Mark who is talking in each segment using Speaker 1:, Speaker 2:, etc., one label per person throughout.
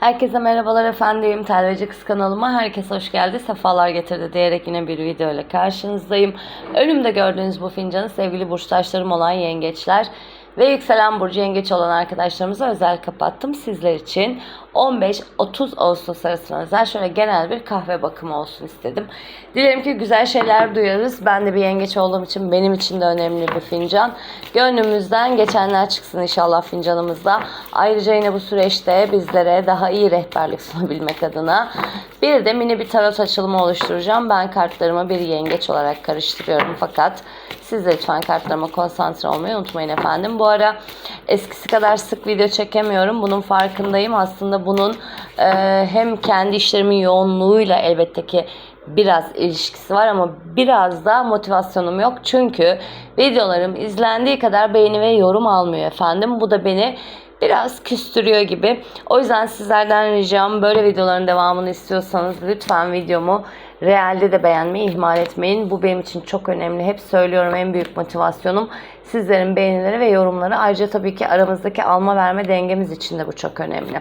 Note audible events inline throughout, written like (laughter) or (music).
Speaker 1: Herkese merhabalar efendim. Telveci Kız kanalıma herkes hoş geldi. Sefalar getirdi diyerek yine bir video ile karşınızdayım. Önümde gördüğünüz bu fincanı sevgili burçtaşlarım olan yengeçler ve yükselen burcu yengeç olan arkadaşlarımıza özel kapattım sizler için. 15-30 Ağustos arasına özel şöyle genel bir kahve bakımı olsun istedim. Dilerim ki güzel şeyler duyarız. Ben de bir yengeç olduğum için benim için de önemli bir fincan. Gönlümüzden geçenler çıksın inşallah fincanımızda. Ayrıca yine bu süreçte bizlere daha iyi rehberlik (laughs) sunabilmek adına bir de mini bir tarot açılımı oluşturacağım. Ben kartlarımı bir yengeç olarak karıştırıyorum fakat siz de lütfen kartlarıma konsantre olmayı unutmayın efendim. Bu ara eskisi kadar sık video çekemiyorum. Bunun farkındayım. Aslında bunun e, hem kendi işlerimin yoğunluğuyla elbette ki biraz ilişkisi var ama biraz da motivasyonum yok. Çünkü videolarım izlendiği kadar beğeni ve yorum almıyor efendim. Bu da beni biraz küstürüyor gibi. O yüzden sizlerden ricam böyle videoların devamını istiyorsanız lütfen videomu realde de beğenmeyi ihmal etmeyin. Bu benim için çok önemli. Hep söylüyorum en büyük motivasyonum sizlerin beğenileri ve yorumları. Ayrıca tabii ki aramızdaki alma verme dengemiz için de bu çok önemli.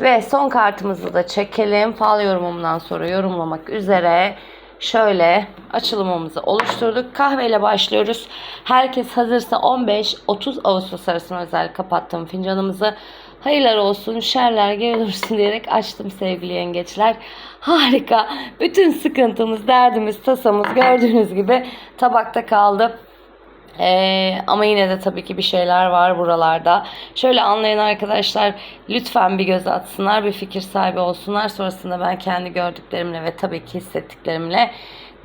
Speaker 1: Ve son kartımızı da çekelim. Fal yorumumdan sonra yorumlamak üzere şöyle açılımımızı oluşturduk. Kahveyle başlıyoruz. Herkes hazırsa 15-30 Ağustos arasına özel kapattım fincanımızı. Hayırlar olsun, şerler geri dursun (laughs) diyerek açtım sevgili yengeçler. Harika. Bütün sıkıntımız, derdimiz, tasamız gördüğünüz gibi tabakta kaldı. Ee, ama yine de tabii ki bir şeyler var buralarda. Şöyle anlayan arkadaşlar lütfen bir göz atsınlar, bir fikir sahibi olsunlar. Sonrasında ben kendi gördüklerimle ve tabii ki hissettiklerimle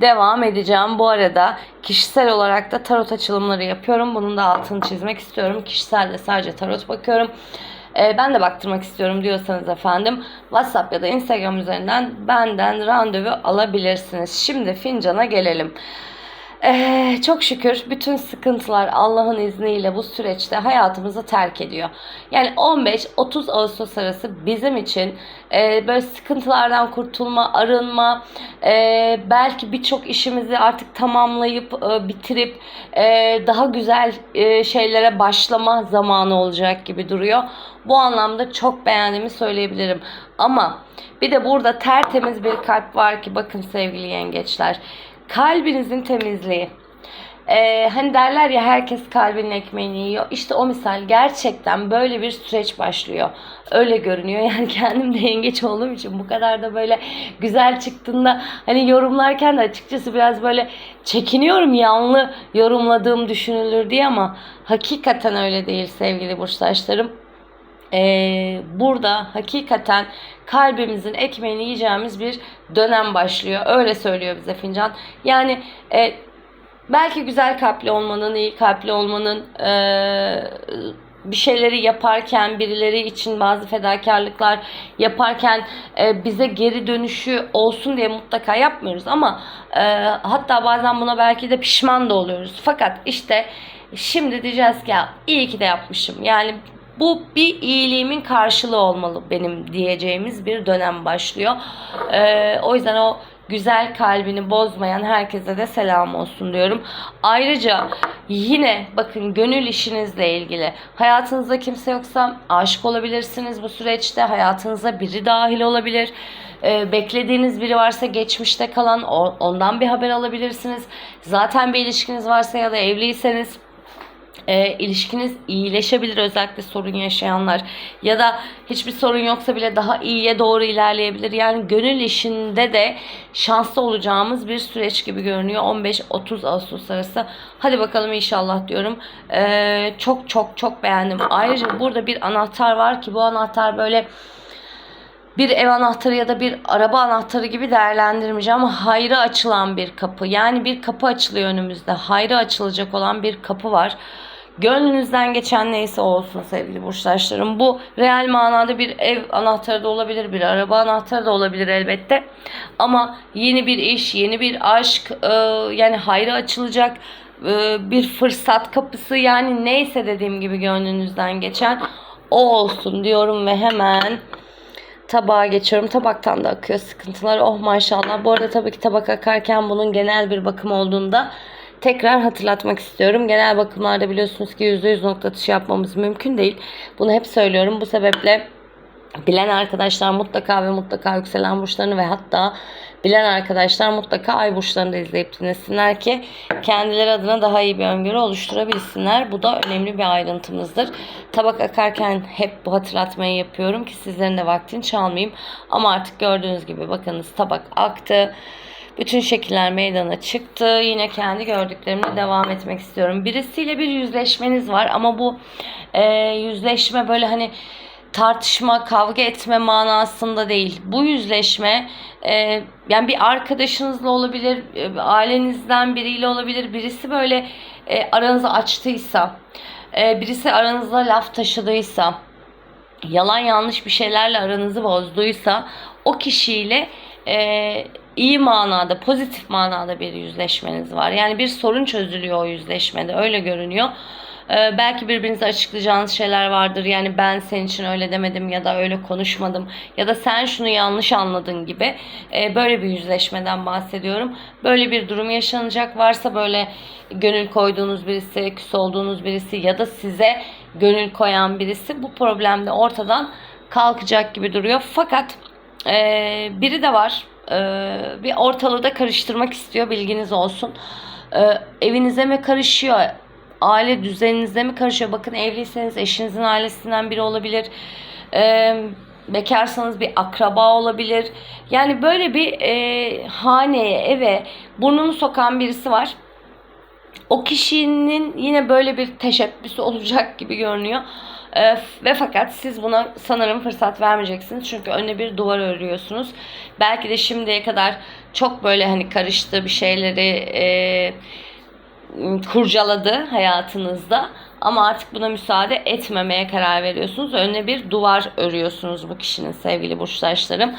Speaker 1: devam edeceğim. Bu arada kişisel olarak da tarot açılımları yapıyorum. Bunun da altını çizmek istiyorum. Kişisel de sadece tarot bakıyorum. Ee, ben de baktırmak istiyorum diyorsanız efendim WhatsApp ya da Instagram üzerinden benden randevu alabilirsiniz. Şimdi fincana gelelim. Ee, çok şükür bütün sıkıntılar Allah'ın izniyle bu süreçte hayatımızı terk ediyor. Yani 15-30 Ağustos arası bizim için e, böyle sıkıntılardan kurtulma, arınma, e, belki birçok işimizi artık tamamlayıp e, bitirip e, daha güzel e, şeylere başlama zamanı olacak gibi duruyor. Bu anlamda çok beğendiğimi söyleyebilirim. Ama bir de burada tertemiz bir kalp var ki bakın sevgili yengeçler kalbinizin temizliği. Ee, hani derler ya herkes kalbinin ekmeğini yiyor. İşte o misal gerçekten böyle bir süreç başlıyor. Öyle görünüyor. (laughs) Yani kendim de yengeç olduğum için bu kadar da böyle güzel çıktığında hani yorumlarken de açıkçası biraz böyle çekiniyorum yanlı yorumladığım düşünülür diye ama hakikaten öyle değil sevgili burçtaşlarım ee, burada hakikaten kalbimizin ekmeğini yiyeceğimiz bir dönem başlıyor. Öyle söylüyor bize fincan. Yani e, belki güzel kalpli olmanın, iyi kalpli olmanın e, bir şeyleri yaparken birileri için bazı fedakarlıklar yaparken e, bize geri dönüşü olsun diye mutlaka yapmıyoruz ama e, hatta bazen buna belki de pişman da oluyoruz. Fakat işte şimdi diyeceğiz ki ya iyi ki de yapmışım. Yani bu bir iyiliğimin karşılığı olmalı benim diyeceğimiz bir dönem başlıyor. Ee, o yüzden o güzel kalbini bozmayan herkese de selam olsun diyorum. Ayrıca yine bakın gönül işinizle ilgili hayatınızda kimse yoksa aşık olabilirsiniz bu süreçte. Hayatınıza biri dahil olabilir. Ee, beklediğiniz biri varsa geçmişte kalan ondan bir haber alabilirsiniz. Zaten bir ilişkiniz varsa ya da evliyseniz e, ilişkiniz iyileşebilir özellikle sorun yaşayanlar ya da hiçbir sorun yoksa bile daha iyiye doğru ilerleyebilir. Yani gönül işinde de şanslı olacağımız bir süreç gibi görünüyor 15-30 Ağustos arası. Hadi bakalım inşallah diyorum. E, çok çok çok beğendim. Ayrıca burada bir anahtar var ki bu anahtar böyle bir ev anahtarı ya da bir araba anahtarı gibi değerlendirmeyeceğim ama hayra açılan bir kapı. Yani bir kapı açılıyor önümüzde. Hayra açılacak olan bir kapı var. Gönlünüzden geçen neyse olsun sevgili burçtaşlarım. Bu real manada bir ev anahtarı da olabilir, bir araba anahtarı da olabilir elbette. Ama yeni bir iş, yeni bir aşk, e, yani hayra açılacak e, bir fırsat kapısı yani neyse dediğim gibi gönlünüzden geçen o olsun diyorum ve hemen tabağa geçiyorum. Tabaktan da akıyor sıkıntılar. Oh maşallah. Bu arada tabii ki tabak akarken bunun genel bir bakım olduğunda tekrar hatırlatmak istiyorum. Genel bakımlarda biliyorsunuz ki %100 nokta atışı yapmamız mümkün değil. Bunu hep söylüyorum. Bu sebeple Bilen arkadaşlar mutlaka ve mutlaka yükselen burçlarını ve hatta bilen arkadaşlar mutlaka ay burçlarını da izleyip dinlesinler ki kendileri adına daha iyi bir öngörü oluşturabilsinler. Bu da önemli bir ayrıntımızdır. Tabak akarken hep bu hatırlatmayı yapıyorum ki sizlerin de vaktini çalmayayım. Ama artık gördüğünüz gibi bakınız tabak aktı. Bütün şekiller meydana çıktı. Yine kendi gördüklerimle devam etmek istiyorum. Birisiyle bir yüzleşmeniz var ama bu e, yüzleşme böyle hani tartışma, kavga etme manasında değil. Bu yüzleşme e, yani bir arkadaşınızla olabilir, e, ailenizden biriyle olabilir. Birisi böyle e, aranızı açtıysa, e, birisi aranızda laf taşıdıysa, yalan yanlış bir şeylerle aranızı bozduysa o kişiyle e, iyi manada, pozitif manada bir yüzleşmeniz var. Yani bir sorun çözülüyor o yüzleşmede. Öyle görünüyor. Ee, belki birbirinize açıklayacağınız şeyler vardır. Yani ben senin için öyle demedim ya da öyle konuşmadım ya da sen şunu yanlış anladın gibi. Ee, böyle bir yüzleşmeden bahsediyorum. Böyle bir durum yaşanacak. Varsa böyle gönül koyduğunuz birisi, küs olduğunuz birisi ya da size gönül koyan birisi bu problemde ortadan kalkacak gibi duruyor. Fakat e, biri de var. E, bir ortalığı da karıştırmak istiyor. Bilginiz olsun. E, evinize mi karışıyor? aile düzeninize mi karışıyor? Bakın evliyseniz eşinizin ailesinden biri olabilir. Ee, bekarsanız bir akraba olabilir. Yani böyle bir e, haneye, eve burnunu sokan birisi var. O kişinin yine böyle bir teşebbüsü olacak gibi görünüyor. E, ve fakat siz buna sanırım fırsat vermeyeceksiniz. Çünkü önüne bir duvar örüyorsunuz. Belki de şimdiye kadar çok böyle hani karıştığı bir şeyleri e, kurcaladı hayatınızda. Ama artık buna müsaade etmemeye karar veriyorsunuz. Önüne bir duvar örüyorsunuz bu kişinin sevgili burçtaşlarım.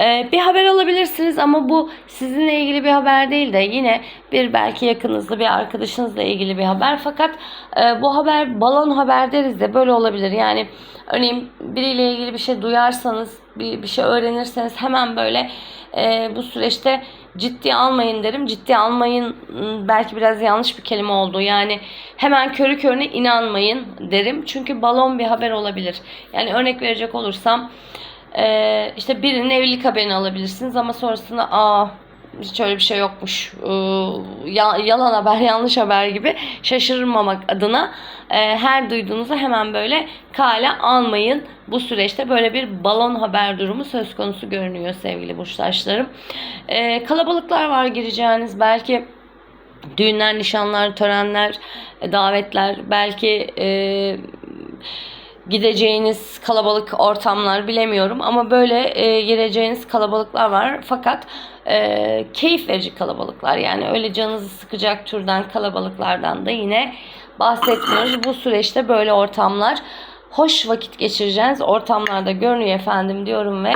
Speaker 1: Ee, bir haber alabilirsiniz ama bu sizinle ilgili bir haber değil de yine bir belki yakınızda bir arkadaşınızla ilgili bir haber. Fakat e, bu haber balon haber deriz de böyle olabilir. Yani örneğin biriyle ilgili bir şey duyarsanız, bir, bir şey öğrenirseniz hemen böyle e, bu süreçte ciddi almayın derim. Ciddi almayın ıı, belki biraz yanlış bir kelime oldu. Yani hemen körü körüne inanmayın derim. Çünkü balon bir haber olabilir. Yani örnek verecek olursam işte birinin evlilik haberini alabilirsiniz ama sonrasında aa hiç öyle bir şey yokmuş. yalan haber, (laughs) yanlış haber gibi şaşırmamak adına her duyduğunuzu hemen böyle kale almayın. Bu süreçte böyle bir balon haber durumu söz konusu görünüyor sevgili burçtaşlarım. kalabalıklar var gireceğiniz belki düğünler, nişanlar, törenler, davetler, belki gideceğiniz kalabalık ortamlar bilemiyorum ama böyle e, gireceğiniz kalabalıklar var fakat e, keyif verici kalabalıklar yani öyle canınızı sıkacak türden kalabalıklardan da yine bahsetmiyoruz. Bu süreçte böyle ortamlar hoş vakit geçireceğiniz ortamlarda görünüyor efendim diyorum ve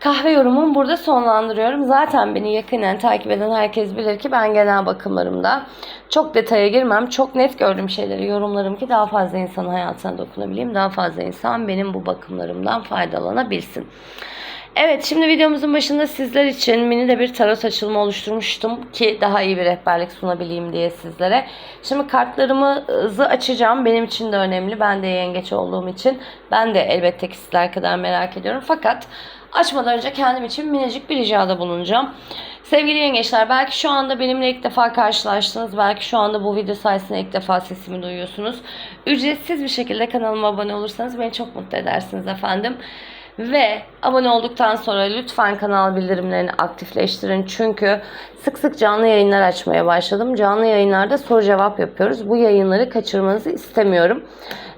Speaker 1: kahve yorumumu burada sonlandırıyorum. Zaten beni yakinen takip eden herkes bilir ki ben genel bakımlarımda çok detaya girmem. Çok net gördüğüm şeyleri yorumlarım ki daha fazla insanın hayatına dokunabileyim. Daha fazla insan benim bu bakımlarımdan faydalanabilsin. Evet şimdi videomuzun başında sizler için mini de bir tarot açılımı oluşturmuştum ki daha iyi bir rehberlik sunabileyim diye sizlere. Şimdi kartlarımızı açacağım. Benim için de önemli. Ben de yengeç olduğum için. Ben de elbette ki sizler kadar merak ediyorum. Fakat açmadan önce kendim için minicik bir ricada bulunacağım. Sevgili yengeçler belki şu anda benimle ilk defa karşılaştınız. Belki şu anda bu video sayesinde ilk defa sesimi duyuyorsunuz. Ücretsiz bir şekilde kanalıma abone olursanız beni çok mutlu edersiniz efendim. Ve abone olduktan sonra lütfen kanal bildirimlerini aktifleştirin. Çünkü sık sık canlı yayınlar açmaya başladım. Canlı yayınlarda soru cevap yapıyoruz. Bu yayınları kaçırmanızı istemiyorum.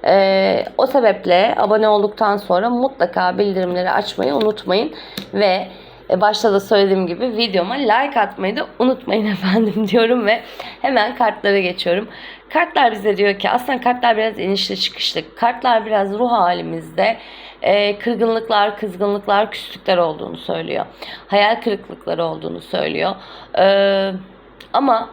Speaker 1: Ee, o sebeple abone olduktan sonra mutlaka bildirimleri açmayı unutmayın. Ve başta da söylediğim gibi videoma like atmayı da unutmayın (laughs) efendim diyorum ve hemen kartlara geçiyorum. Kartlar bize diyor ki aslında kartlar biraz inişli çıkışlı. Kartlar biraz ruh halimizde e, kırgınlıklar, kızgınlıklar, küslükler olduğunu söylüyor. Hayal kırıklıkları olduğunu söylüyor. E, ama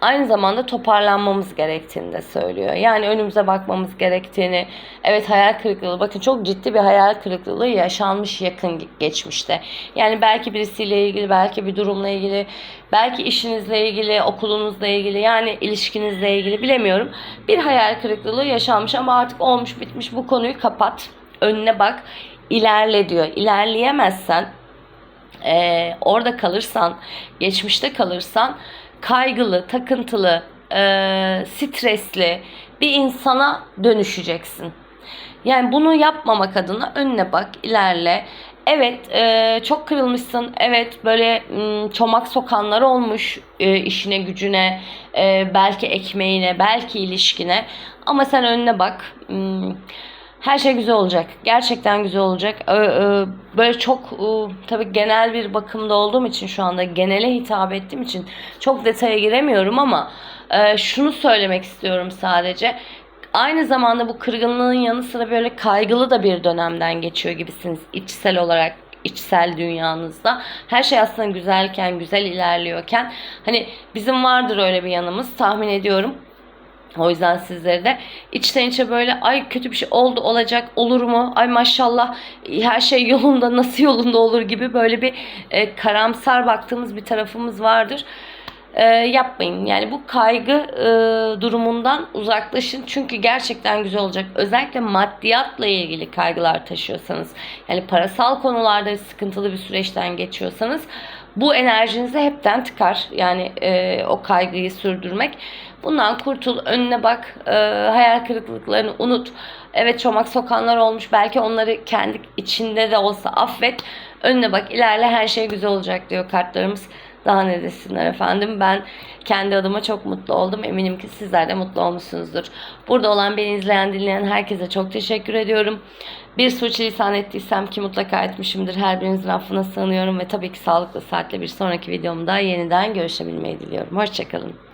Speaker 1: aynı zamanda toparlanmamız gerektiğini de söylüyor. Yani önümüze bakmamız gerektiğini, evet hayal kırıklığı, bakın çok ciddi bir hayal kırıklığı yaşanmış yakın geçmişte. Yani belki birisiyle ilgili, belki bir durumla ilgili, belki işinizle ilgili, okulunuzla ilgili, yani ilişkinizle ilgili bilemiyorum. Bir hayal kırıklığı yaşanmış ama artık olmuş bitmiş bu konuyu kapat önüne bak. ilerle diyor. İlerleyemezsen e, orada kalırsan, geçmişte kalırsan kaygılı, takıntılı, e, stresli bir insana dönüşeceksin. Yani bunu yapmamak adına önüne bak, ilerle. Evet, e, çok kırılmışsın. Evet, böyle m, çomak sokanlar olmuş e, işine, gücüne, e, belki ekmeğine, belki ilişkine. Ama sen önüne bak. M, her şey güzel olacak. Gerçekten güzel olacak. Böyle çok tabii genel bir bakımda olduğum için şu anda genele hitap ettiğim için çok detaya giremiyorum ama e, şunu söylemek istiyorum sadece. Aynı zamanda bu kırgınlığın yanı sıra böyle kaygılı da bir dönemden geçiyor gibisiniz içsel olarak içsel dünyanızda. Her şey aslında güzelken, güzel ilerliyorken hani bizim vardır öyle bir yanımız tahmin ediyorum. O yüzden sizlere de içten içe böyle ay kötü bir şey oldu olacak olur mu? Ay maşallah her şey yolunda (laughs) nasıl yolunda olur gibi böyle bir e, karamsar baktığımız bir tarafımız vardır. E, yapmayın. Yani bu kaygı e, durumundan uzaklaşın. Çünkü gerçekten güzel olacak. Özellikle maddiyatla ilgili kaygılar taşıyorsanız, yani parasal konularda sıkıntılı bir süreçten geçiyorsanız bu enerjinizi hepten tıkar. Yani e, o kaygıyı sürdürmek. Bundan kurtul, önüne bak, e, hayal kırıklıklarını unut. Evet çomak sokanlar olmuş. Belki onları kendi içinde de olsa affet. Önüne bak, ilerle her şey güzel olacak diyor kartlarımız. Daha ne desinler efendim. Ben kendi adıma çok mutlu oldum. Eminim ki sizler de mutlu olmuşsunuzdur. Burada olan beni izleyen dinleyen herkese çok teşekkür ediyorum. Bir suçlisan ettiysem ki mutlaka etmişimdir. Her birinizin affına sığınıyorum ve tabii ki sağlıklı saatle bir sonraki videomda yeniden görüşebilmeyi diliyorum. Hoşçakalın.